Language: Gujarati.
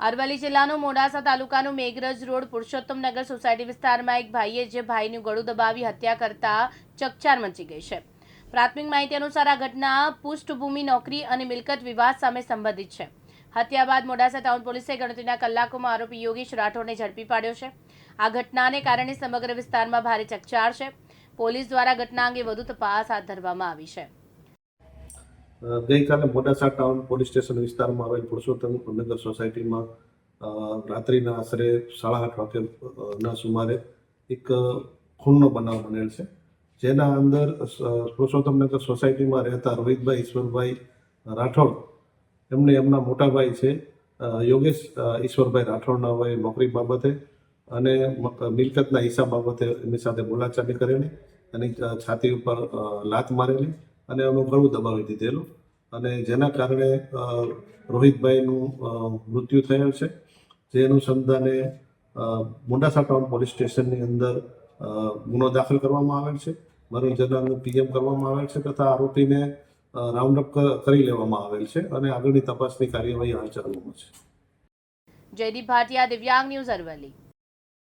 અરવલ્લી જિલ્લાનું મોડાસા તાલુકાનું મેઘરજ રોડ પુરુષોત્તમ નગર સોસાયટી વિસ્તારમાં એક ભાઈએ જે ભાઈનું ગળું દબાવી હત્યા કરતા ચકચાર મચી ગઈ છે. પ્રાથમિક માહિતી અનુસાર આ ઘટના પૃષ્ઠભૂમિ નોકરી અને મિલકત વિવાદ સામે સંબંધિત છે. હત્યા બાદ મોડાસા ટાઉન પોલીસે ગણતરીના કલાકોમાં આરોપી યોગેશ રાઠોડને ઝડપી પાડ્યો છે. આ ઘટનાને કારણે સમગ્ર વિસ્તારમાં ભારે ચકચાર છે. પોલીસ દ્વારા ઘટના અંગે વધુ તપાસ હાથ ધરવામાં આવી છે. ગઈકાલે મોડાસા ટાઉન પોલીસ સ્ટેશન વિસ્તારમાં આવેલ પુરુષોત્તમ નગર સોસાયટીમાં રાત્રિના આશરે સાડા આઠ વાગે ના સુમારે એક ખૂનનો બનાવ બનેલ છે. જેના અંદર પુરુષોત્તમનગર સોસાયટીમાં રહેતા રોહિતભાઈ, ઈશ્વરભાઈ રાઠોડ એમને એમના મોટા ભાઈ છે યોગેશ ઈશ્વરભાઈ રાઠોડના હોય નોકરી બાબતે અને મિલકતના હિસાબ બાબતે એમની સાથે બોલાચાલી કરેલી અને છાતી ઉપર લાત મારેલી. અને અમે ઘણું દબાવી દીધેલું અને જેના કારણે રોહિતભાઈનું મૃત્યુ થયેલ છે. જે અનુસંધાને મોડાસા ટાઉન પોલીસ સ્ટેશનની અંદર ગુનો દાખલ કરવામાં આવેલ છે. મરણ જનારનું પીએમ કરવામાં આવેલ છે તથા આરોપીને રાઉન્ડ અપ કરી લેવામાં આવેલ છે અને આગળની તપાસની કાર્યવાહી હાથ ચાલુમાં છે. જયદીપ ભાટિયા, દિવ્યાંગ ન્યૂઝ અરવલ્લી.